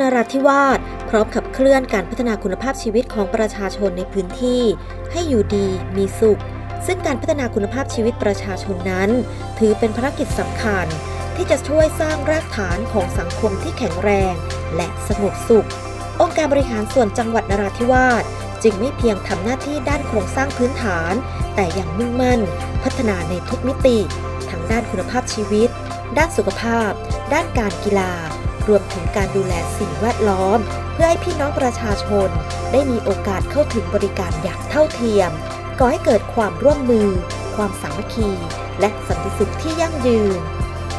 นราธิวาสพร้อมขับเคลื่อนการพัฒนาคุณภาพชีวิตของประชาชนในพื้นที่ ให้อยู่ดีมีสุข ซึ่งการพัฒนาคุณภาพชีวิตประชาชนนั้น ถือเป็นภารกิจสำคัญ ที่จะช่วยสร้างรากฐานของสังคมที่แข็งแรง และสงบสุข องค์การบริหารส่วนจังหวัดนราธิวาสจึงไม่เพียงทำหน้าที่ด้านโครงสร้างพื้นฐาน แต่ยังมุ่งมั่น พัฒนาในทุกมิติ ทั้งด้านคุณภาพชีวิต ด้านสุขภาพ ด้านการกีฬา รวมถึงการดูแลสิ่งแวดล้อม เพื่อให้พี่น้องประชาชน ได้มีโอกาสเข้าถึงบริการอย่างเท่าเทียม ก่อให้เกิดความร่วมมือ ความสามัคคี และสันติสุขที่ยั่งยืน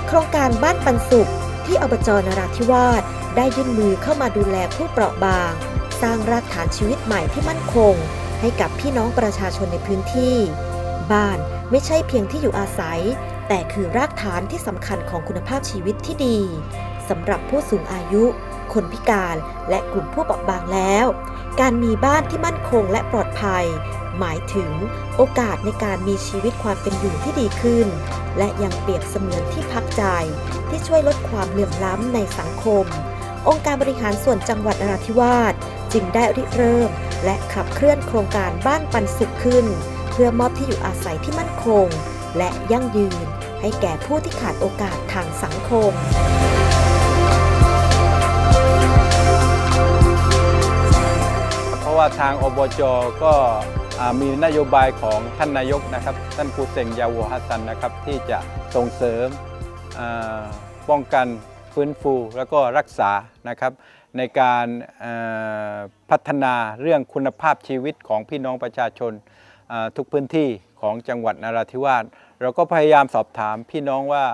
โครงการบ้านปันสุข ที่อบจนราธิวาสได้ยื่นมือเข้ามาดูแลผู้เปราะบาง สร้างรากฐานชีวิตใหม่ที่มั่นคง ให้กับพี่น้องประชาชนในพื้นที่ บ้านไม่ใช่เพียงที่อยู่อาศัย แต่คือรากฐานที่สำคัญของคุณภาพชีวิตที่ดี สำหรับผู้สูงอายุ คนพิการและกลุ่มผู้เปราะบางแล้ว การมีบ้านที่มั่นคงและปลอดภัย หมายถึงโอกาสในการมีชีวิตความเป็นอยู่ที่ดีขึ้น และยังเปรียบเสมือนที่พักใจ ที่ช่วยลดความเหลื่อมล้ำในสังคม องค์การบริหารส่วนจังหวัดนราธิวาสจึงได้ริเริ่ม และขับเคลื่อนโครงการบ้านปันสุขขึ้น เพื่อมอบที่อยู่อาศัยที่มั่นคง และยั่งยืนให้แก่ผู้ที่ขาดโอกาสทางสังคม ว่าทางอบจก็มีนโยบายของท่านนายกนะครับ ท่านคูเซงยาโวฮัสซันนะครับที่จะส่งเสริมป้องกันฟื้นฟูแล้วก็รักษานะครับในการพัฒนาเรื่องคุณภาพชีวิตของพี่น้องประชาชนทุกพื้นที่ของจังหวัดนราธิวาสเราก็พยายามสอบถามพี่น้องว่า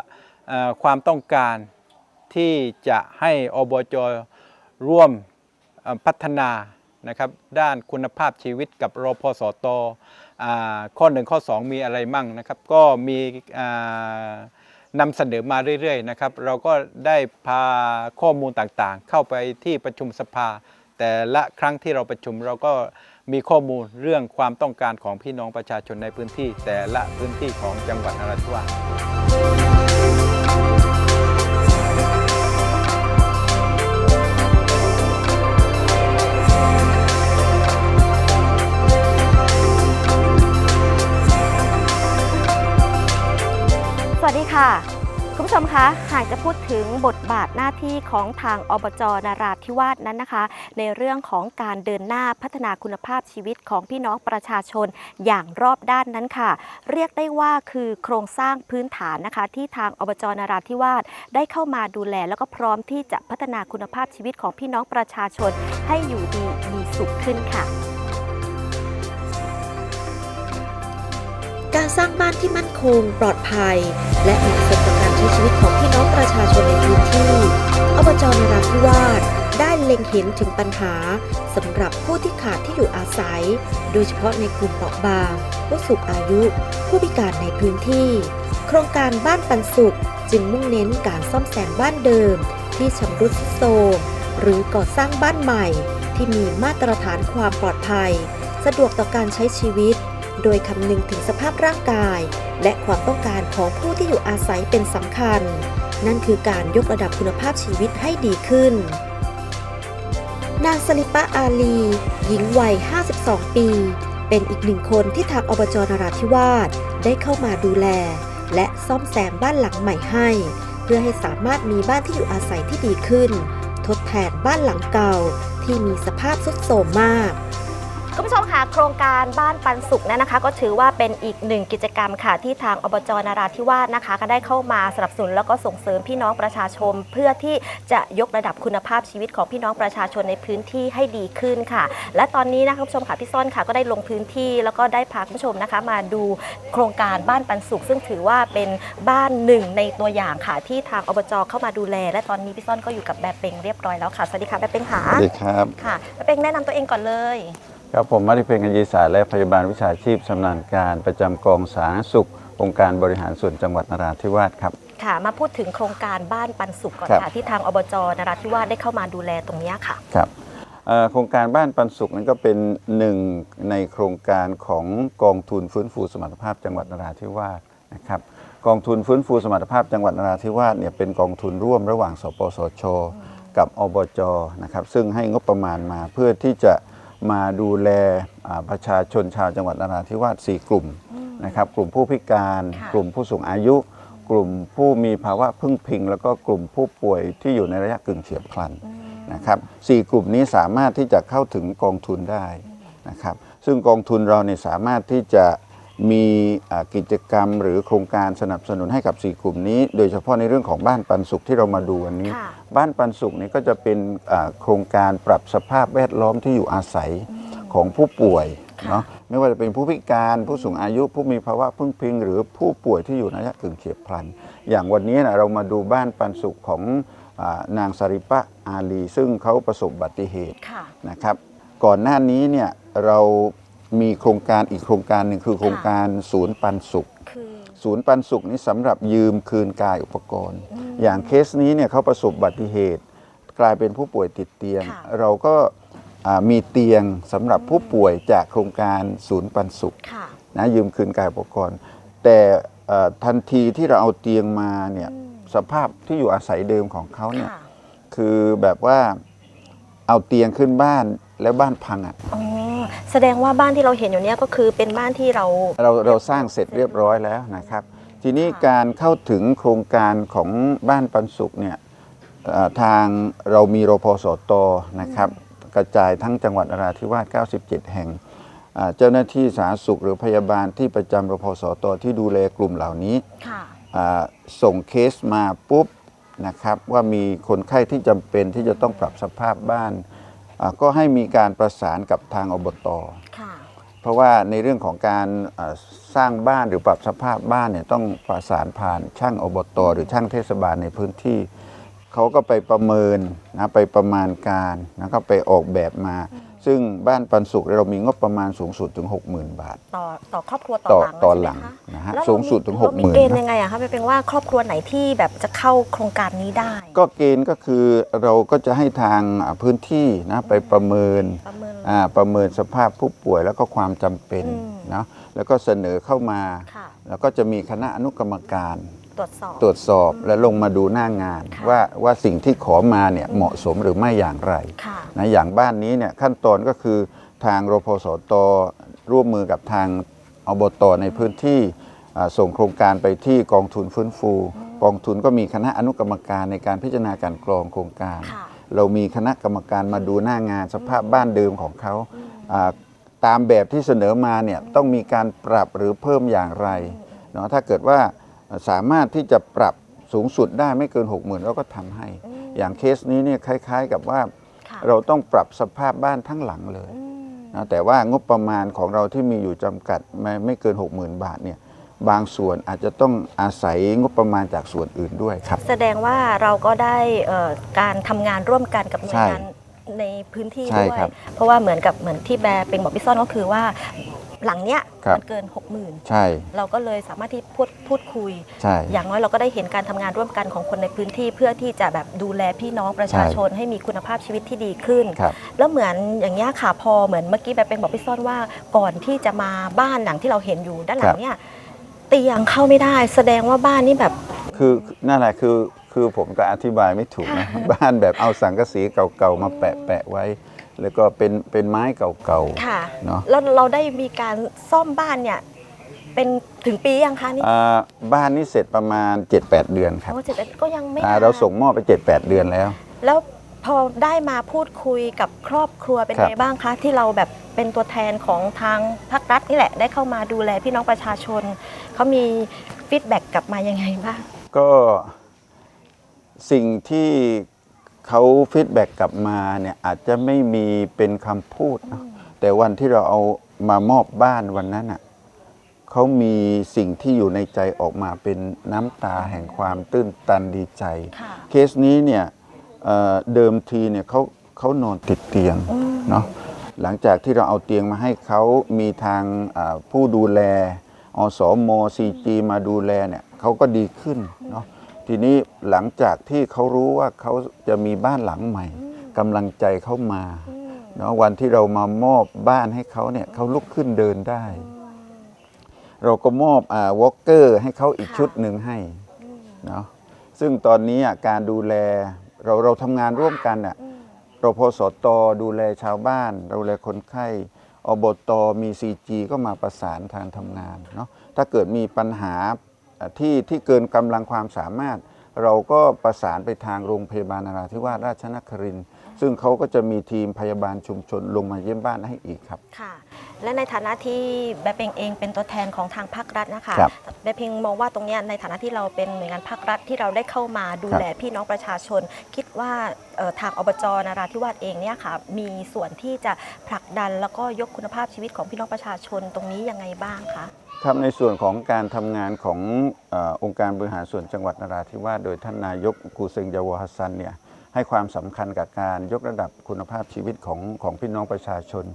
ความต้องการที่จะให้อบจร่วมพัฒนา นะครับด้านคุณภาพชีวิตกับรพสตอข้อ1ข้อ 2 มีอะไรมั่งนะครับ ก็มีนำเสนอมาเรื่อยๆนะครับ เราก็ได้พาข้อมูลต่างๆ เข้าไปที่ประชุมสภา แต่ละครั้งที่เราประชุมเราก็มีข้อมูลเรื่องความต้องการของพี่น้องประชาชนในพื้นที่ แต่ละพื้นที่ของจังหวัดนราธิวาส ชมคะหากจะพูดถึงบทบาทหน้าที่ของทางอบจนาราธิวาสนั้นนะคะ ในเรื่องของการเดินหน้าพัฒนาคุณภาพชีวิตของพี่น้องประชาชนอย่างรอบด้านนั้นค่ะ เรียกได้ว่าคือโครงสร้างพื้นฐานนะคะ ที่ทางอบจนาราธิวาสได้เข้ามาดูแล แล้วก็พร้อมที่จะพัฒนาคุณภาพชีวิตของพี่น้องประชาชนให้อยู่ดีมีสุขขึ้นค่ะ การสร้างบ้านที่มั่นคง ปลอดภัย และเหมาะสมกับการใช้ชีวิตของพี่น้องประชาชนในพื้นที่อบจนราธิวาสได้เล็งเห็นถึงปัญหาสำหรับผู้ที่ขาดที่อยู่อาศัย โดยเฉพาะในกลุ่มเปราะบาง ผู้สูงอายุ ผู้พิการในพื้นที่ โครงการบ้านปันสุข จึงมุ่งเน้นการซ่อมแซมบ้านเดิม ที่ชำรุดทรุดโทรมหรือก่อสร้างบ้านใหม่ ที่มีมาตรฐานความปลอดภัย สะดวกต่อการใช้ชีวิต โดยคำนึงถึงสภาพร่างกาย และความต้องการของผู้ที่อยู่อาศัยเป็นสำคัญ นั่นคือการยกระดับคุณภาพชีวิตให้ดีขึ้น นางสลิปะอาลี หญิงวัย 52 ปี เป็นอีกหนึ่งคนที่ทางอบจนราธิวาสได้เข้ามาดูแล และซ่อมแซมบ้านหลังใหม่ให้ เพื่อให้สามารถมีบ้านที่อยู่อาศัยที่ดีขึ้น ทดแทนบ้านหลังเก่าที่มีสภาพทรุดโทรมมาก คุณผู้ชมค่ะโครงการบ้านปันสุขนั้นนะคะ ก็ถือว่าเป็นอีกหนึ่งกิจกรรมค่ะ ที่ทางอบจนาราธิวาสนะคะ ก็ได้เข้ามาสนับสนุนแล้วก็ส่งเสริมพี่น้องประชาชน เพื่อที่จะยกระดับคุณภาพชีวิตของพี่น้องประชาชนในพื้นที่ให้ดีขึ้นค่ะ และตอนนี้นะคะคุณผู้ชมค่ะพี่ซ่อนค่ะก็ได้ลงพื้นที่ แล้วก็ได้พาคุณผู้ชมนะคะ มาดูโครงการบ้านปันสุข ซึ่งถือว่าเป็นบ้านหนึ่งในตัวอย่างค่ะ ที่ทางอบจเข้ามาดูแล และตอนนี้พี่ซ่อนก็อยู่กับแบบเป็งเรียบร้อยแล้วค่ะสวัสดีค่ะแบบเป็งค่ะสวัสดีครับค่ะแบบเป็งแนะนำตัวเองก่อนเลย ครับผมมัธิเพลงกัญญีสายและพยาบาลวิชาชีพชำนาญการ ประจำกองสาธารณสุข องค์การบริหารส่วนจังหวัดนราธิวาสครับ ค่ะ มาพูดถึงโครงการบ้านปันสุขก่อนครับ ค่ะที่ทางอบจนราธิวาสได้เข้ามาดูแลตรงเนี้ยค่ะ ครับเอ่อโครงการบ้านปันสุขนั้นก็เป็นหนึ่งในโครงการของกองทุนฟื้นฟูสมรรถภาพจังหวัดนราธิวาสนะครับกองทุนฟื้นฟูสมรรถภาพจังหวัดนราธิวาสเนี่ยเป็นกองทุนร่วมระหว่าง สปสช กับอบจนะครับซึ่งให้งบประมาณมาเพื่อที่จะ มาดูแลอ่าประชาชนชาวจังหวัดนราธิวาส4กลุ่มนะครับกลุ่มผู้พิการค่ะกลุ่มผู้สูงอายุ กลุ่มผู้มีภาวะพึ่งพิง แล้วก็กลุ่มผู้ป่วยที่อยู่ในระยะกึ่งเฉียบพลันนะครับสี่กลุ่มนี้สามารถที่จะเข้าถึงกองทุนได้นะครับซึ่งกองทุนเราเนี่ยสามารถที่จะ มีอ่ากิจกรรมหรือโครงการสนับสนุนให้กับ 4 กลุ่มนี้ โดยเฉพาะในเรื่องของบ้านปันสุขที่เรามาดูวันนี้ค่ะบ้านปันสุขนี่ก็จะเป็นอ่าโครงการปรับสภาพแวดล้อมที่อยู่อาศัยของผู้ป่วยค่ะเนาะไม่ว่าจะเป็นผู้พิการผู้สูงอายุผู้มีภาวะพึ่งพิง หรือผู้ป่วยที่อยู่ในระยะกึ่งเฉียบพลัน อย่างวันนี้นะเรามาดูบ้านปันสุขของอานางสริปะอาลี ซึ่งเขาประสบอุบัติเหตุค่ะนะครับ ก่อนหน้านี้เนี่ยเรา มีโครงการอีกโครงการหนึ่งคือโครงการศูนย์ปันสุข คือศูนย์ปันสุขนี้สำหรับยืมคืนกายอุปกรณ์อย่างเคสนี้เนี่ยเขาประสบอุบัติเหตุ กลายเป็นผู้ป่วยติดเตียง ค่ะ เราก็อ่ามีเตียงสำหรับผู้ป่วยจากโครงการศูนย์ปันสุข ค่ะ นะยืมคืนกายอุปกรณ์ แต่เอ่อทันทีที่เราเอาเตียงมาเนี่ยสภาพที่อยู่อาศัยเดิมของเขาเนี่ยค่ะคือแบบว่าเอาเตียงขึ้นบ้านแล้วบ้านพังอะ อ๋อ แสดงว่าบ้านที่เราเห็นอยู่เนี้ยก็คือเป็นบ้านที่เรา เราเราสร้างเสร็จเรียบร้อยแล้วนะครับ ทีนี้ค่ะการเข้าถึงโครงการของบ้านปันสุขเนี่ยเอ่อทางเรามีรพสตนะครับ กระจายทั้งจังหวัดนราธิวาส 97 แห่งอ่าเจ้าหน้าที่สาธารณสุขหรือพยาบาลที่ประจำรพสตที่ดูแลกลุ่มเหล่านี้ ค่ะ อ่าส่งเคสมาปุ๊บนะครับว่ามีคนไข้ที่จำเป็นที่จะต้องปรับสภาพบ้านอ่า ก็ให้มีการประสานกับทางอบตค่ะเพราะว่าในเรื่องของการอ่าสร้างบ้านหรือปรับสภาพบ้านเนี่ยต้องประสานผ่านช่างอบต หรือช่างเทศบาลในพื้นที่ เขาก็ไปประเมินนะไปประมาณการนะก็ไปออกแบบมา ซึ่งบ้านปันสุขเรามีงบประมาณสูงสุดถึง 60,000 บาท ต่อต่อครอบครัวต่ต่ออต่อหหลัลังงใช่ไหมคะนะฮะแล้วเราสูงสุดถึงเรามีเกณฑ์60,000ยังไงอะคะเป็นว่าครอบครัวไหนที่แบบจะเข้าโครงการนี้ได้ ก็เกณฑ์ก็คือเราก็จะให้ทางอ่าพื้นที่นะไปประเมินประเมินอ่าประเมินสภาพผู้ป่วยแล้วก็ความจำเป็นอืมนะแล้วก็เสนอเข้ามาค่ะแล้วก็จะมีคณะอนุกรรมการ ตรวจสอบ ตรวจสอบและลงมาดูหน้างาน ค่ะว่าว่าสิ่งที่ขอมาเนี่ยเหมาะสมหรือไม่อย่างไรค่ะนะอย่างบ้านนี้เนี่ยขั้นตอนก็คือทางรพสตร่วมมือกับทางอบตในพื้นที่อ่าส่งโครงการไปที่กองทุนฟื้นฟู กองทุนก็มีคณะอนุกรรมการในการพิจารณาการกรองโครงการ ค่ะ เรามีคณะกรรมการมาดูหน้างานสภาพบ้านเดิมของเขาอ่าตามแบบที่เสนอมาเนี่ยต้องมีการปรับหรือเพิ่มอย่างไรเนาะถ้าเกิดว่า สามารถที่จะปรับสูงสุดได้ไม่เกิน 60,000เราก็ทำให้อืมอย่างเคสนี้เนี่ยคล้าย ๆ กับว่าค่ะเราต้องปรับสภาพบ้านทั้งหลังเลยอืมนะแต่ว่างบประมาณของเราที่มีอยู่จำกัดไม่ไม่เกิน 60,000 บาทเนี่ยบางส่วนอาจจะต้องอาศัยงบประมาณจากส่วนอื่นด้วยครับ แสดงว่าเราก็ได้เอ่อการทำงานร่วมกันกับหน่วยใช่งาน ในพื้นที่ใช่ด้วย ครับเพราะว่าเหมือนกับเหมือนที่แบร์เป็นบอกพี่ซ่อนก็คือว่า หลังเนี้ยครับ มันเกิน 60,000ใช่เราก็เลยสามารถที่พูดพูดคุย ใช่ อย่างน้อยเราก็ได้เห็นการทำงานร่วมกันของคนในพื้นที่ เพื่อที่จะแบบดูแลพี่น้องประชาชนให้มีคุณภาพชีวิตที่ดีขึ้น ครับ แล้วเหมือนอย่างเงี้ยค่ะพอเหมือนเมื่อกี้แบบเป็นบอกพี่ซ่อนว่าก่อนที่จะมาบ้านหลังที่เราเห็นอยู่ด้านหลัครังบ เนี่ยเตียงเข้าไม่ได้ แสดงว่าบ้านนี่แบบ คือนั่นแหละคือ คือผมก็อธิบายไม่ถูกนะ บ้านแบบเอาสังกะสีเก่าๆมาแปะแปะไว้ แล้วก็เป็นเป็นไม้เก่าค่ะๆเนาะแล้วเราได้มีการซ่อมบ้านเนี่ย เป็นถึงปียังคะนี่อ่าบ้านนี้เสร็จประมาณ 7-8 เดือนครับโอ้เจ็ดก็ยังไม่อ่านนเราส่งมอบไป 7-8 เดือนแล้ว แล้วพอได้มาพูดคุยกับครอบครัวเป็นครับ ไงบ้างคะ ที่เราแบบเป็นตัวแทนของทางภาครัฐนี่แหละได้เข้ามาดูแลพี่น้องประชาชนเขามีฟีดแบ็กกลับมายังไงบ้าง ก็ สิ่งที่เขาฟีดแบ็กกลับมาเนี่ยอาจจะไม่มีเป็นคำพูดเนอะแต่วันที่เราเอามามอบบ้านวันนั้นอะเขามีสิ่งที่อยู่ในใจออกมาเป็นน้ำตาแห่งความตื้นตันดีใจค่ะเคสนี้เนี่ยเอ่อเดิมทีเนี่ยเขาเขานอนติดเตียงอืมเนาะหลังจากที่เราเอาเตียงมาให้เขามีทางอ่าผู้ดูแลอสมซีจีมาดูแลเนี่ยเขาก็ดีขึ้นเนาะ ทีนี้หลังจากที่เขารู้ว่าเขาจะมีบ้านหลังใหม่กำลังใจเขามาอืมเนาะวันที่เรามามอบบ้านให้เขาเนี่ยเขาลุกขึ้นเดินได้ เราก็มอบอ่าวอลเกอร์ให้เขาอีกค่ะชุดหนึ่งให้อืมเนาะซึ่งตอนนี้อะการดูแลเราเราทำงานร่วมกันอะอืมรพสตดูแลชาวบ้าน ดูแลคนไข้อบตมี CG ก็มาประสานการทำงานเนาะถ้าเกิดมีปัญหาอะ ที่ที่เกินกำลังความสามารถ เราก็ประสานไปทางโรงพยาบาลนราธิวาสราชนครินทร์ซึ่งเขาก็จะมีทีมพยาบาลชุมชนลงมาเยี่ยมบ้านให้อีกครับ ค่ะ และในฐานะที่แบบเองเองเป็นตัวแทนของทางภาครัฐนะคะครับแบบเองมองว่าตรงเนี้ยในฐานะที่เราเป็นหน่วยงานภาครัฐที่เราได้เข้ามาดูแลพี่น้องประชาชน คิดว่าเอ่อทางอบจนราธิวาสเองเนี่ยค่ะมีส่วนที่จะผลักดันแล้วก็ยกคุณภาพชีวิตของพี่น้องประชาชนตรงนี้ยังไงบ้างคะ ครับในส่วนของการทำงานของอองค์การบริหารส่วนจังหวัดนราธิวาสโดยท่านนายกกูเซงยาวฮัสซันเนี่ยให้ความสำคัญกับการยกระดับคุณภาพชีวิตของของพี่น้องประชาชน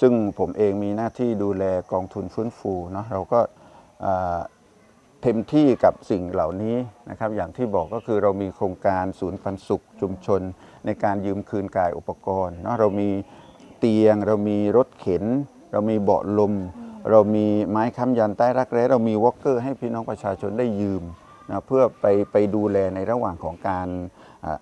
ซึ่งผมเองมีหน้าที่ดูแลกองทุนฟื้นฟูเนาะเราก็เอ่อเต็มที่กับสิ่งเหล่านี้นะครับ อย่างที่บอกก็คือเรามีโครงการศูนย์ปันสุขชุมชน ในการยืมคืนกายอุปกรณ์เนาะเรามีเตียงเรามีรถเข็น เรามีเบาะลม เรามีไม้ค้ำยันใต้รักแร้เรามีวอลเกอร์ให้พี่น้องประชาชนได้ยืมนะเพื่อไปไปดูแลในระหว่างของการ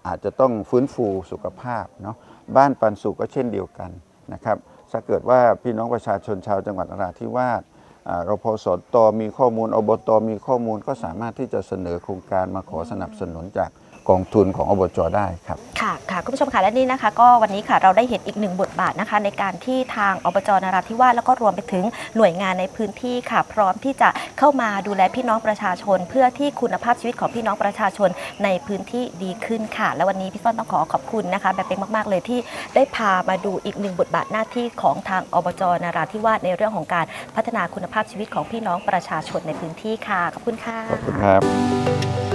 อาจจะต้องฟื้นฟูสุขภาพเนาะบ้านปันสุขก็เช่นเดียวกันนะครับถ้าเกิดว่าพี่น้องประชาชนชาวจังหวัดนราธิวาสอ่ารพสตมีข้อมูลอบตมีข้อมูลก็สามารถที่จะเสนอโครงการมาขอสนับสนุนจาก กองทุนของอบจได้ครับ ค่ะค่ะคุณผู้ชมค่ะและนี่นะคะ ก็วันนี้ค่ะเราได้เห็นอีกหนึ่งบทบาทนะคะ ในการที่ทางอบจนราธิวาสแล้วก็รวมไปถึงหน่วยงานในพื้นที่ค่ะ พร้อมที่จะเข้ามาดูแลพี่น้องประชาชน เพื่อที่คุณภาพชีวิตของพี่น้องประชาชนในพื้นที่ดีขึ้นค่ะ และวันนี้พี่ส้นต้องขอขอบคุณนะคะ แบบเป็นมาก ๆ เลยที่ได้พามาดูอีกหนึ่งบทบาทหน้าที่ของทางอบจนราธิวาสในเรื่องของการพัฒนาคุณภาพชีวิตของพี่น้องประชาชนในพื้นที่ค่ะขอบคุณค่ะขอบคุณครับ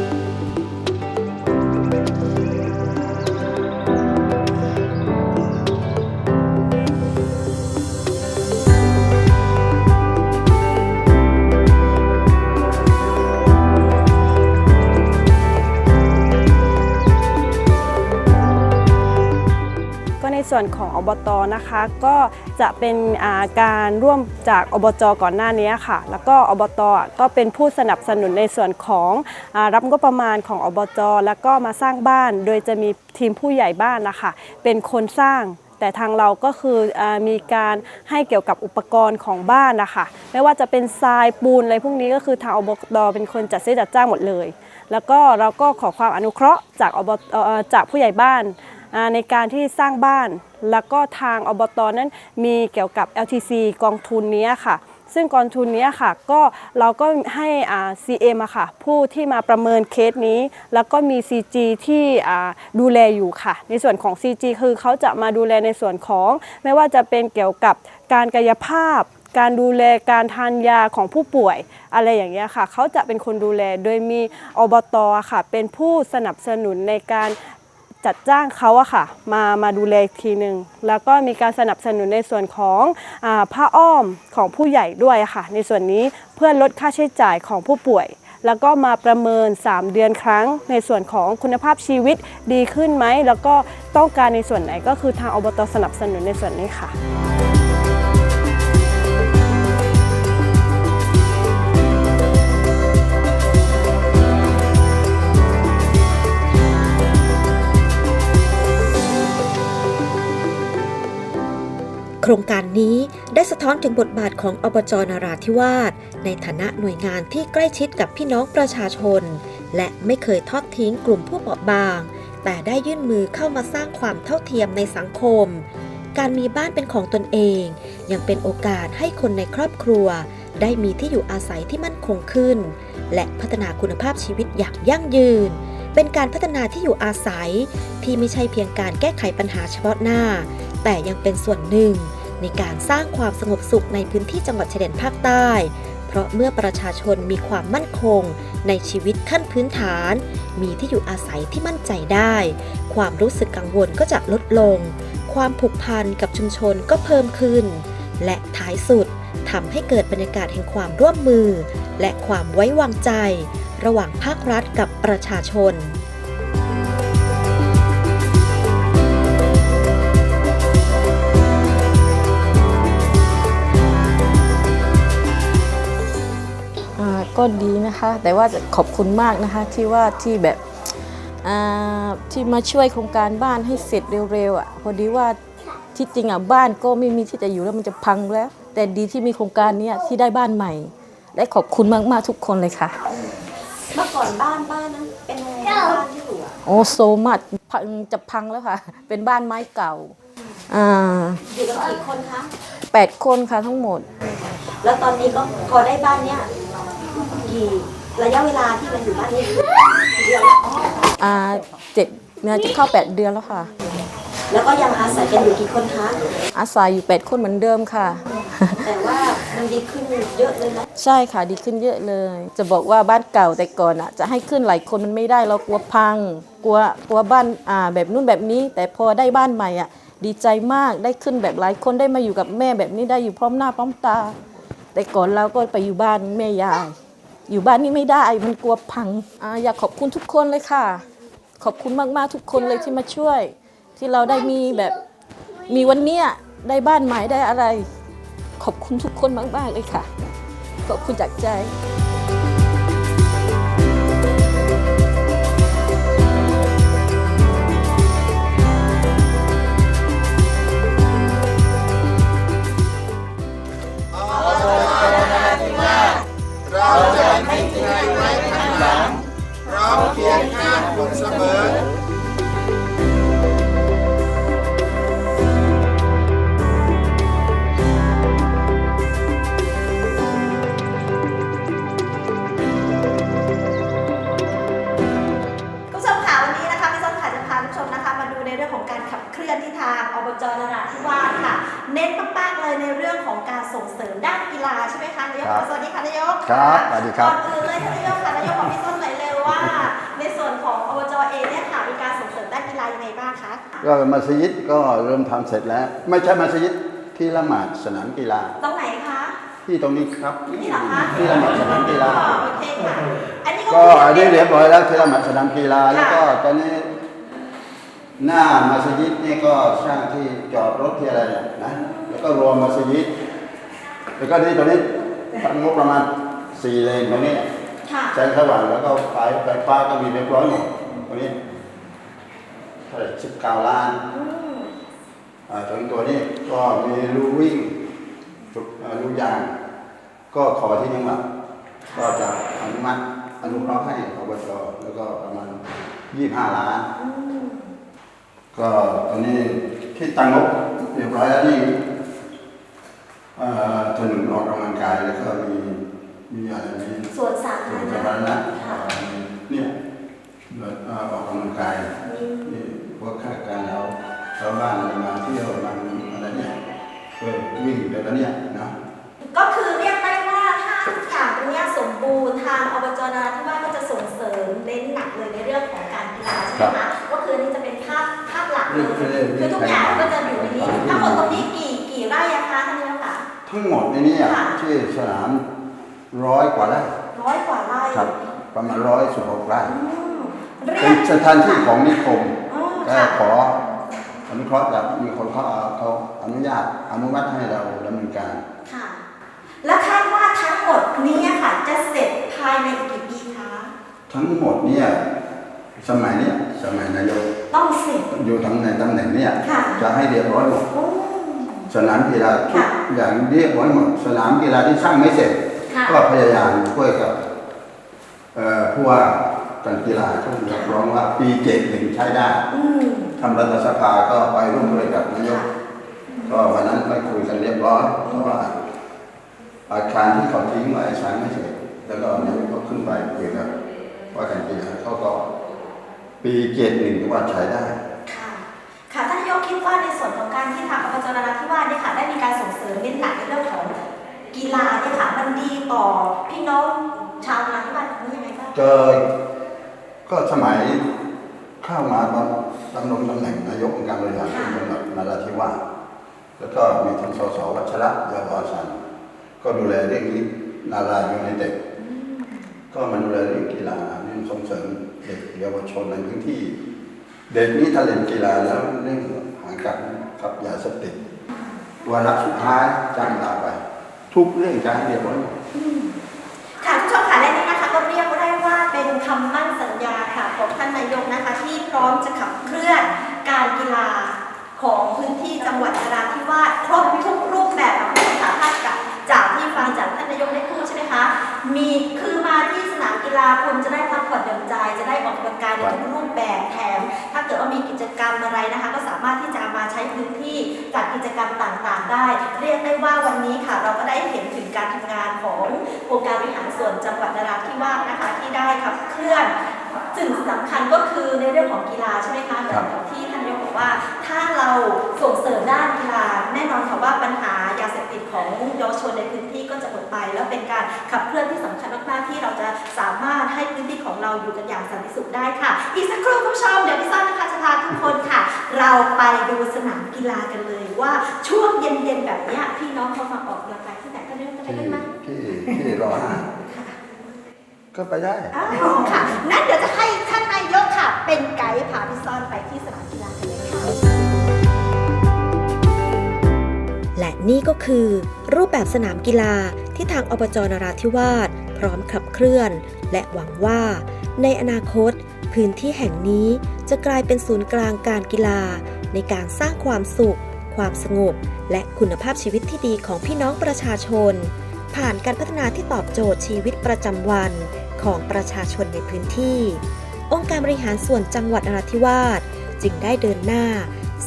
ส่วนของอบตนะคะ ก็จะเป็นาการร่วมจากอบจก่อนหน้านี้ค่ะ แล้วก็อบตอก็เป็นผู้สนับสนุนในส่วนของอรับงบประมาณของอบจแล้วก็มาสร้างบ้าน โดยจะมีทีมผู้ใหญ่บ้านนะคะ เป็นคนสร้างแต่ทางเราก็คืออมีการให้เกี่ยวกับอุปกรณ์ของบ้านนะคะ ไม่ว่าจะเป็นทรายปูนอะไรพวกนี้ก็คือทางอบตเป็นคนจัดซื้อจัดจ้างหมดเลย แล้วก็เราก็ขอความอนุเคราะห์จากอบจากผู้ใหญ่บ้าน ในการที่สร้างบ้าน แล้วก็ทางอบตนั้นมีเกี่ยวกับ LTC กองทุนนี้ค่ะ ซึ่งกองทุนนี้ค่ะก็เราก็ให้ CM ค่ะผู้ที่มาประเมินเคสนี้ แล้วก็มี CG ที่อ่ดูแลอยู่ค่ะ ในส่วนของ CG คือเขาจะมาดูแลในส่วนของไม่ว่าจะเป็นเกี่ยวกับการกายภาพการดูแลการทานยาของผู้ป่วย อะไรอย่างเงี้ยค่ะ เขาจะเป็นคนดูแลโดยมีอบตอค่ะ เป็นผู้สนับสนุนในการ จัดจ้างเขาอะค่ะ มามาดูแลอีกทีหนึ่งแล้วก็มีการสนับสนุนในส่วนของอผ้าอ้อมของผู้ใหญ่ด้วยค่ะ ในส่วนนี้เพื่อลดค่าใช้จ่ายของผู้ป่วย แล้วก็มาประเมิน 3 เดือนครั้ง ในส่วนของคุณภาพชีวิตดีขึ้นไหม แล้วก็ต้องการในส่วนไหนก็คือทางอบตสนับสนุนในส่วนนี้ค่ะ ครงการนี้ได้สะท้อนถึงบทบาทของอบจนราธิวาสในฐานะหน่วยงานที่ใกล้ชิดกับพี่น้องประชาชน และไม่เคยทอดทิ้งกลุ่มผู้เปราะบาง แต่ได้ยื่นมือเข้ามาสร้างความเท่าเทียมในสังคม การมีบ้านเป็นของตนเอง ยังเป็นโอกาสให้คนในครอบครัว ได้มีที่อยู่อาศัยที่มั่นคงขึ้น และพัฒนาคุณภาพชีวิตอย่างยั่งยืน เป็นการพัฒนาที่อยู่อาศัย ที่ไม่ใช่เพียงการแก้ไขปัญหาเฉพาะหน้าแต่ยังเป็นส่วนหนึ่ง ในการสร้างความสงบสุขในพื้นที่จังหวัดชายแดนภาคใต้ เพราะเมื่อประชาชนมีความมั่นคง ในชีวิตขั้นพื้นฐาน มีที่อยู่อาศัยที่มั่นใจได้ ความรู้สึกกังวลก็จะลดลง ความผูกพันกับชุมชนก็เพิ่มขึ้น และท้ายสุดทำให้เกิดบรรยากาศแห่งความร่วมมือ และความไว้วางใจ ระหว่างภาครัฐกับประชาชน ก็ดีนะคะ แต่ว่าจะขอบคุณมากนะคะที่ว่าที่แบบอ่าที่มาช่วยโครงการบ้านให้เสร็จเร็วๆอะพอดีว่าที่จริงอะบ้านก็ไม่มีที่จะอยู่แล้วมันจะพังแล้ว แต่ดีที่มีโครงการเนี้ยที่ได้บ้านใหม่และขอบคุณมากๆทุกคนเลยค่ะ เมื่อก่อนบ้านบ้านนั้นเป็นยังไงบ้านที่อยู่อะโอ้โซมัดพังจะพังแล้วค่ะ เป็นบ้านไม้เก่าอ่าอยู่กันกี่คนคะแปดคนค่ะทั้งหมด แล้วตอนนี้ก็พอได้บ้านเนี้ย กี่ระยะเวลาที่มันอยู่บ้านนี้กี่เดือนแล้วอ๋ออ่าเจ็ดเนี่ยจะเข้าแปดเดือนแล้วค่ะ แล้วก็ยังอาศัยกันอยู่กี่คนคะ อาศัยอยู่แปดคนเหมือนเดิมค่ะ แต่ว่ามันดีขึ้นเยอะเลยนะใช่ค่ะดีขึ้นเยอะเลย จะบอกว่าบ้านเก่าแต่ก่อนอะจะให้ขึ้นหลายคนมันไม่ได้เรากลัวพัง กลัวกลัวบ้านอ่าแบบนู่นแบบนี้ แต่พอได้บ้านใหม่อะดีใจมากได้ขึ้นแบบหลายคนได้มาอยู่กับแม่แบบนี้ได้อยู่พร้อมหน้าพร้อมตา แต่ก่อนเราก็ไปอยู่บ้านแม่ยาย อยู่บ้านนี้ไม่ได้มันกลัวพังออยากขอบคุณทุกคนเลยค่ะ ขอบคุณมากๆทุกคนเลยที่มาช่วย ที่เราได้มีแบบมีวันเนี้ยได้บ้านใหม่ได้อะไร ขอบคุณทุกคนมากๆเลยค่ะ ขอบคุณจากใจ หลัง เราเคียงข้างคุณเสมอ มัสยิดก็เริ่มทำเสร็จแล้ว ไม่ใช่มัสยิดที่ละหมาดสนามกีฬา ตรงไหนคะที่ตรงนี้ครับนี่เหรอคะที่ละหมาดสนามกีฬาอ๋อโอเคค่ะอันนี้ก็ก็คืออันนี้เรียบร้อยแล้วที่ละหมาดสนามกีฬาค่ะแล้วก็ตอนนี้ หน้ามัสยิดนี่ก็สร้างที่จอดรถที่อะไรเนี่ยนะแล้วก็รวมมัสยิดแล้วก็นี่ตอนนี้ตั้งงบประมาณสี่เลนตรงนี้ค่ะแสงสว่างแล้วก็ไฟไฟฟ้าก็มีเรียบร้อยหมดตรงนี้เท่าไหร่สิบเก้าล้านอืมอ่าถึงตัวนี้ก็มีรูวิ่งฝึกอ่ารูยาง ก็ขอที่จังหวัดก็จะอนุมัติอนุเคราะห์ให้อบจแล้วก็ประมาณยี่ห้าล้านอืมก็ตอนนี้ที่ตั้งงบเรียบร้อยแล้วนี่เอ่อถนนออกกำลังกายแล้วก็มีมีอะไรมีส่วนสาส่วนธารสาธารณะณะค่ะเนี่ยเอ่อออกกำลังกายนี่ พวกข้าราชการเราชาวบ้านอะไรมาเที่ยวมาอะไรเนี่ยก็วิ่งไปแล้วเนี่ยนะก็คือเรียกได้ว่าถ้าทุกอย่างตรงเนี้ยสมบูรณ์ทางอบจนราธิวาสก็จะส่งเสริมเน้นหนักเลยในเรื่องของการกีฬาใช่ไหมคะก็คืออันนี้จะเป็นภาพภาพหลักเลยคือทุกอย่างก็จะอยู่ในนี้ทั้งหมดตรงนี้กี่กี่ไร่อะคะท่านนายกคะทั้งหมดในเนี้ค่ะที่สนามร้อยกว่าไร่ร้อยกว่าไร่ครับประมาณร้อยสิบหกไร่อืมเรีเป็ยนกสถานที่ของนิคมอ๋อ ก็ค่ะขออนุเคราะห์จากมีคนเขาเอาเขาอนุญาตอนุมัติให้เราดำเนินการ ค่ะ แล้วคาดว่าทั้งหมดนี้ค่ะ จะเสร็จภายในกี่ปีคะ ทั้งหมดเนี่ยสมัยเนี้ยสมัยนายกต้องเสร็จอยู่ทั้งในตำแหน่งเนี่ยค่ะจะให้เรียบร้อยหมดโอ้สสนามกีฬาทุค่ะกอย่างเรียกไว้หมดสนามกีฬาที่สร้างไม่เสร็จค่ะก็พยายามช่วยกับเอ่อผู้ว่า การกีฬาท่านรับรองว่าปีเจ็ดถึงใช้ได้อืมทำรัฐสภาก็ไปร่วมด้วยกับนายก ก็วันนั้นไปคุยกันเรียบร้อยเพราะว่าอาคารที่เขาทิ้งไว้สร้างไม่เสร็จแล้วก็นายกก็ขึ้นไปคุยกับว่าการกีฬาเขาก็ปีเจ็ดหนึ่งว่าใช้ได้ค่ะค่ะท่านนายกคิดว่าในส่วนของการที่ทางอบจนราธิวาสเนี่ยค่ะได้มีการส่งเสริมเน้นหนักในเรื่องของกีฬาเนี่ยค่ะมันดีต่อพี่น้องชาวนราธิวาสนี้ยังไงบ้างเจอ ก็สมัยเข้ามาตอนดำรงตำแหน่งนายกองค์การบริหารส่วนจังหวัดนราธิวาสแล้วก็มีท่านสสวัชระยาวาสันก็ดูแลเรื่องนี้นารายูไนเต็ดก็มาดูแลเรื่องกีฬาเรื่องส่งเสริมเด็กเยาวชนในพื้นที่ เด็กนี้ถ้าเล่นกีฬาแล้วเรื่องห่างกันกับยาเสพติดวาระสุดท้ายจ้างลาไป ทุกเรื่องจะให้เรียบร้อยหมดค่ะทุกท่านค่ะและนี่นะคะก็เรียกได้ว่าเป็นคำมั่นสัญญาค่ะ ของท่านนายกนะคะ ที่พร้อมจะขับเคลื่อนการกีฬาของพื้นที่จังหวัดนราธิวาสครบทุกรูปแบบค่ะคุณผู้ชมค่าจากที่ฟังจากท่านนายกได้พูดใช่ไหมคะ มีคือมาที่สนามกีฬาคุณจะได้พักผ่อนหย่อนใจ จะได้ออกกำลังกายในทุกรูปแบบแถม ถ้าเกิดว่ามีกิจกรรมอะไรนะคะ ก็สามารถที่จะมาใช้พื้นที่จัดกิจกรรมต่างๆ ได้ เรียกได้ว่าวันนี้ค่ะ เราก็ได้เห็นถึงการทำงานขององค์การบริหารส่วนจังหวัดนราธิวาสนะคะที่ได้ขับเคลื่อน สิ่งสำคัญก็คือในเรื่องของกีฬาใช่ไหมคะอย่างที่ท่านนายกบอกว่าถ้าเราส่งเสริมด้านกีฬาแน่นอนค่ะว่าปัญหายาเสพติดของเยาวชนในพื้นที่ก็จะหมดไป แล้วเป็นการขับเคลื่อนที่สำคัญมากๆที่เราจะสามารถให้พื้นที่ของเราอยู่กันอย่างสันติสุขได้ค่ะ อีกสักครู่คุณผู้ชมเดี๋ยวพี่ซ่อนนะคะจะพาทุกคนค่ะ เราไปดูสนามกีฬากันเลยว่าช่วงเย็นๆแบบเนี้ยพี่น้องเขามาออกกำลังกายที่ไหนก็ได้ก็ได้ที่กันไหมที่ที่รอห้า ก็ไปได้ อ้าวค่ะ นั้นเดี๋ยวจะให้ท่านนายกค่ะ เป็นไกด์พาพี่ซ่อนไปที่สนามกีฬากันเลยค่ะ และนี่ก็คือ รูปแบบสนามกีฬาที่ทางอบจนราธิวาสพร้อมขับเคลื่อน และหวังว่า ในอนาคต พื้นที่แห่งนี้จะกลายเป็นศูนย์กลางการกีฬา ในการสร้างความสุข ความสงบ และคุณภาพชีวิตที่ดีของพี่น้องประชาชน ผ่านการพัฒนาที่ตอบโจทย์ชีวิตประจำวัน ของประชาชนในพื้นที่ องค์การบริหารส่วนจังหวัดนราธิวาสจึงได้เดินหน้า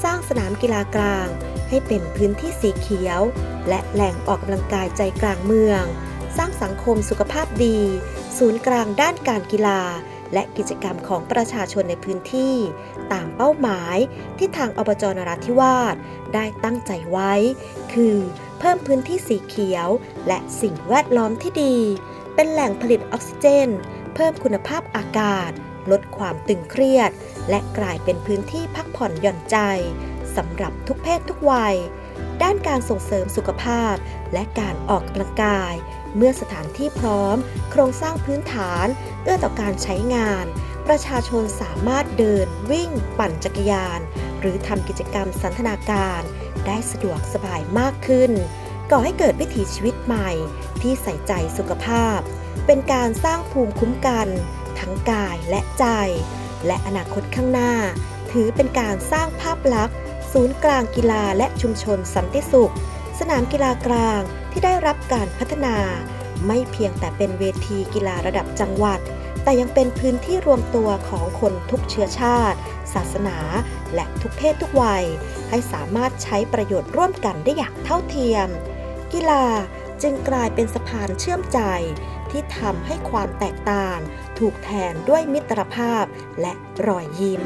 สร้างสนามกีฬากลาง ให้เป็นพื้นที่สีเขียว และแหล่งออกกำลังกายใจกลางเมือง สร้างสังคมสุขภาพดี ศูนย์กลางด้านการกีฬา และกิจกรรมของประชาชนในพื้นที่ ตามเป้าหมายที่ทางอบจนราธิวาสได้ตั้งใจไว้ คือเพิ่มพื้นที่สีเขียว และสิ่งแวดล้อมที่ดี เป็นแหล่งผลิตออกซิเจน เพิ่มคุณภาพอากาศ ลดความตึงเครียด และกลายเป็นพื้นที่พักผ่อนหย่อนใจสำหรับทุกเพศทุกวัย ด้านการส่งเสริมสุขภาพ และการออกกำลังกาย เมื่อสถานที่พร้อม โครงสร้างพื้นฐานเอื้อต่อการใช้งาน ประชาชนสามารถเดิน วิ่ง ปั่นจักรยาน หรือทำกิจกรรมสันทนาการ ได้สะดวกสบายมากขึ้น ก่อให้เกิดวิถีชีวิตใหม่ ที่ใส่ใจสุขภาพ เป็นการสร้างภูมิคุ้มกัน ทั้งกายและใจ และอนาคตข้างหน้า ถือเป็นการสร้างภาพลักษณ์ ศูนย์กลางกีฬาและชุมชนสันติสุข สนามกีฬากลางที่ได้รับการพัฒนา ไม่เพียงแต่เป็นเวทีกีฬาระดับจังหวัด แต่ยังเป็นพื้นที่รวมตัวของคนทุกเชื้อชาติ ศาสนา และทุกเพศทุกวัย ให้สามารถใช้ประโยชน์ร่วมกันได้อย่างเท่าเทียม กีฬาจึงกลายเป็นสะพานเชื่อมใจ ที่ทำให้ความแตกต่าง ถูกแทนด้วยมิตรภาพและรอยยิ้ม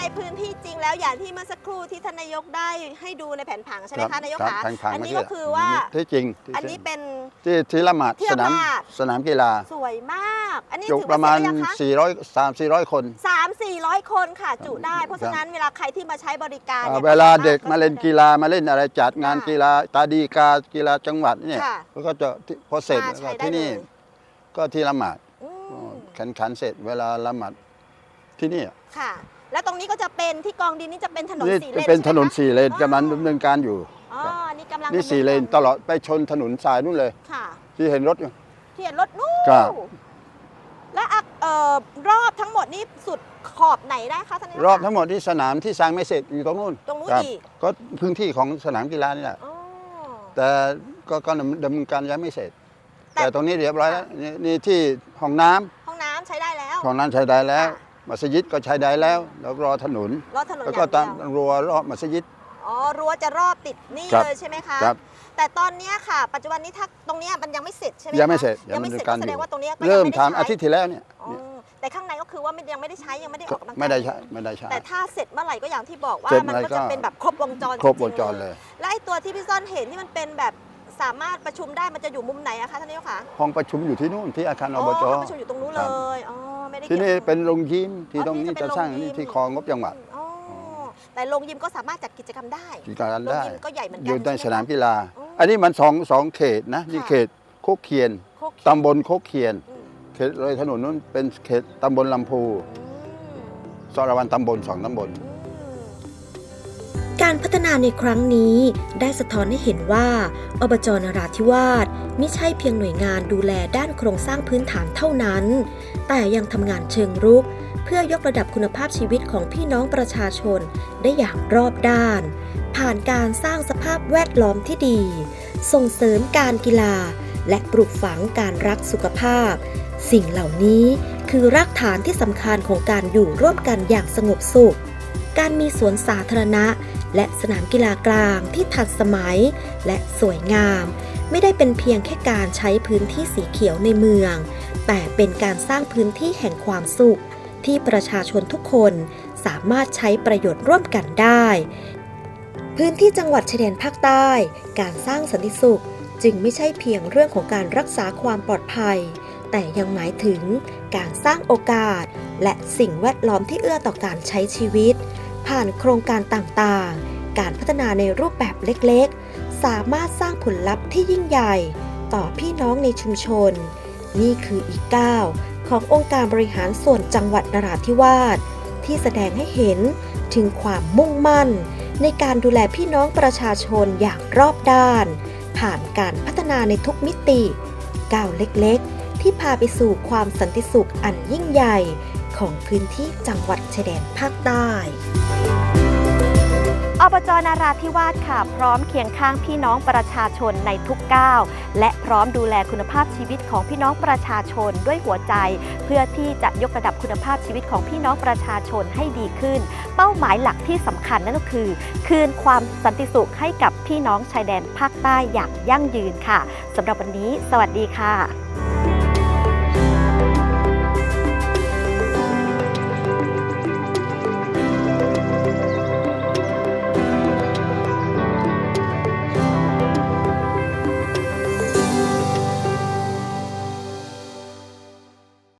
ในพื้นที่จริงแล้วอย่างที่เมื่อสักครู่ที่ท่านนายกได้ให้ดูในแผนผังใช่ไหมคะนายกรับคะทางทางอันนี้เมื่ก็คือว่าที่จริงที่อันนี้เป็นที่ที่ละหมาดที่สละนามหมาดสนามกีฬาสวยมาก อันนี้จุถือประมาณว่เสจหอยังคะ400 3 400 คนสามสี่ร้อยคนค่ะจุได้ เพราะฉะนั้นเวลาใครที่มาใช้บริการอ่านี่ยเวลาสรถเด็กมาเล่นกีฬามาเล่นอะไรจัดงานค่ะกีฬาตาดีกากีฬาจังหวัดเนี่ยค่ะเขาก็จะที่พอเสร็จมาแล้วใช้ก็ได้ที่นี่เลยก็ที่ละหมาดอืมแข่งขันเสร็จเวลาละหมาดที่นี่ค่ะ แล้วตรงนี้ก็จะเป็นที่กองดินนี่จะเป็นถนนนี่สี่เลนเป็นใช่ไหมถนนคะสี่เลนอ๋อกำลังดำเนินการอยู่ อ๋อนี่กำลังนี่ดำสี่เลนการตลอดไปชนถนนสายนู่นเลย ค่ะ ที่เห็นรถอยู่ ที่เห็นรถนู่นครับ และอาเอ่อรอบทั้งหมดนี่สุดขอบไหนได้คะท่านนายกรอบคะทั้งหมดที่สนามที่สร้างไม่เสร็จอยู่ตรงนู้นตรงนู้นคบอีกก็พื้นที่ของสนามกีฬานี่แหละอ๋อ แต่ก็ก็ดำเนินการยังไม่เสร็จ แต่ แต่ตรงนี้เรียบร้อยแล้วนี่นี่ที่ห้องน้ำห้องน้ำใช้ได้แล้วห้องน้ำใช้ได้แล้ว ค่ะ มัสยิดก็ใช้ได้แล้ว แล้วรอถนน รอดถนนอแล้วย่างก็เดีตามยวรั้วรอบมัสยิด อ๋อรั้วจะรอบติดนี่ครับเลยใช่ไหมคะครับ แต่ตอนเนี้ยค่ะ ปัจจุบันนี้ถ้าตรงเนี้ยมันยังไม่เสร็จใช่ไหมยังไม่คะเสร็จยังไม่เสร็จดำนินการก็แสดงว่าตรงเนี้ยก็เริ่มยังไได้ทำอาทิตย์ที่แล้วเนี่ยอ๋อแต่ข้างในก็คือว่าไม่ยังไม่ได้ใช้ยังไม่ได้ออกกำลังกาย ไม่ได้ใช้ไม่ได้ใช้ แต่ถ้าเสร็จเมื่อไหร่ก็อย่างที่บอกว่าเสร็จมันเมื่อไหร่ก็จะก็เป็นแบบครบวงจรครบจวงงๆจรเลย และไอ้ตัวที่พี่ซ่อนเห็นที่มันเป็นแบบสามารถประชุมได้มันจะอยู่มุมไหนอะคะท่านนายกคะห้องประชุมอยู่ที่นู่นที่อาคารอ๋ออบจ ห้องประชุมอยู่ตรงนู้นคเลรับยอ๋อ ไม่ได้ที่นี่กี่ยวเป็นโรงยิมที่อ๋อตรงนี้ที่จะเป็นจะสร้างโรงยิมนี่ที่คลองงบจังหวัดอ๋อแต่โรงยิมก็สามารถจัดกิจกรรมได้กิจการโรงได้ยิมก็ใหญ่เหมือนกัอยู่ในช่ไหสนามคะกีฬาอ๋ออัอันนี้มันสองสองเขตนะนี่ค่ะเขตโคกเคียนโคกตำบลโคกเคียนอืมเขตเลยถนนนู้นเป็นเขตตำบลลำพูอืมสรวันตำบลสองตำบลอืม การพัฒนาในครั้งนี้ได้สะท้อนให้เห็นว่า อบจนราธิวาสไม่ใช่เพียงหน่วยงานดูแลด้านโครงสร้างพื้นฐานเท่านั้น แต่ยังทำงานเชิงรุก เพื่อยกระดับคุณภาพชีวิตของพี่น้องประชาชนได้อย่างรอบด้าน ผ่านการสร้างสภาพแวดล้อมที่ดี ส่งเสริมการกีฬา และปลูกฝังการรักสุขภาพ สิ่งเหล่านี้คือรากฐานที่สำคัญของการอยู่ร่วมกันอย่างสงบสุขการมีสวนสาธารณะ และสนามกีฬากลางที่ทันสมัยและสวยงาม ไม่ได้เป็นเพียงแค่การใช้พื้นที่สีเขียวในเมือง แต่เป็นการสร้างพื้นที่แห่งความสุข ที่ประชาชนทุกคนสามารถใช้ประโยชน์ร่วมกันได้ พื้นที่จังหวัดชายแดนภาคใต้ การสร้างสันติสุข จึงไม่ใช่เพียงเรื่องของการรักษาความปลอดภัย แต่ยังหมายถึงการสร้างโอกาส และสิ่งแวดล้อมที่เอื้อต่อการใช้ชีวิต ผ่านโครงการต่างๆ การพัฒนาในรูปแบบเล็กๆ สามารถสร้างผลลัพธ์ที่ยิ่งใหญ่ ต่อพี่น้องในชุมชน นี่คืออีกก้าวขององค์การบริหารส่วนจังหวัดนราธิวาสที่แสดงให้เห็นถึงความมุ่งมั่น ในการดูแลพี่น้องประชาชนอย่างรอบด้าน ผ่านการพัฒนาในทุกมิติก้าวเล็กๆ ที่พาไปสู่ความสันติสุขอันยิ่งใหญ่ของพื้นที่จังหวัดชายแดนภาคใต้ อบจนาราธิวาสค่ะ พร้อมเคียงข้างพี่น้องประชาชนในทุกก้าวและพร้อมดูแลคุณภาพชีวิตของพี่น้องประชาชนด้วยหัวใจ เพื่อที่จะยกระดับคุณภาพชีวิตของพี่น้องประชาชนให้ดีขึ้น เป้าหมายหลักที่สำคัญนั่นก็คือ คืนความสันติสุขให้กับพี่น้องชายแดนภาคใต้อย่างยั่งยืนค่ะสำหรับวันนี้ สวัสดีค่ะ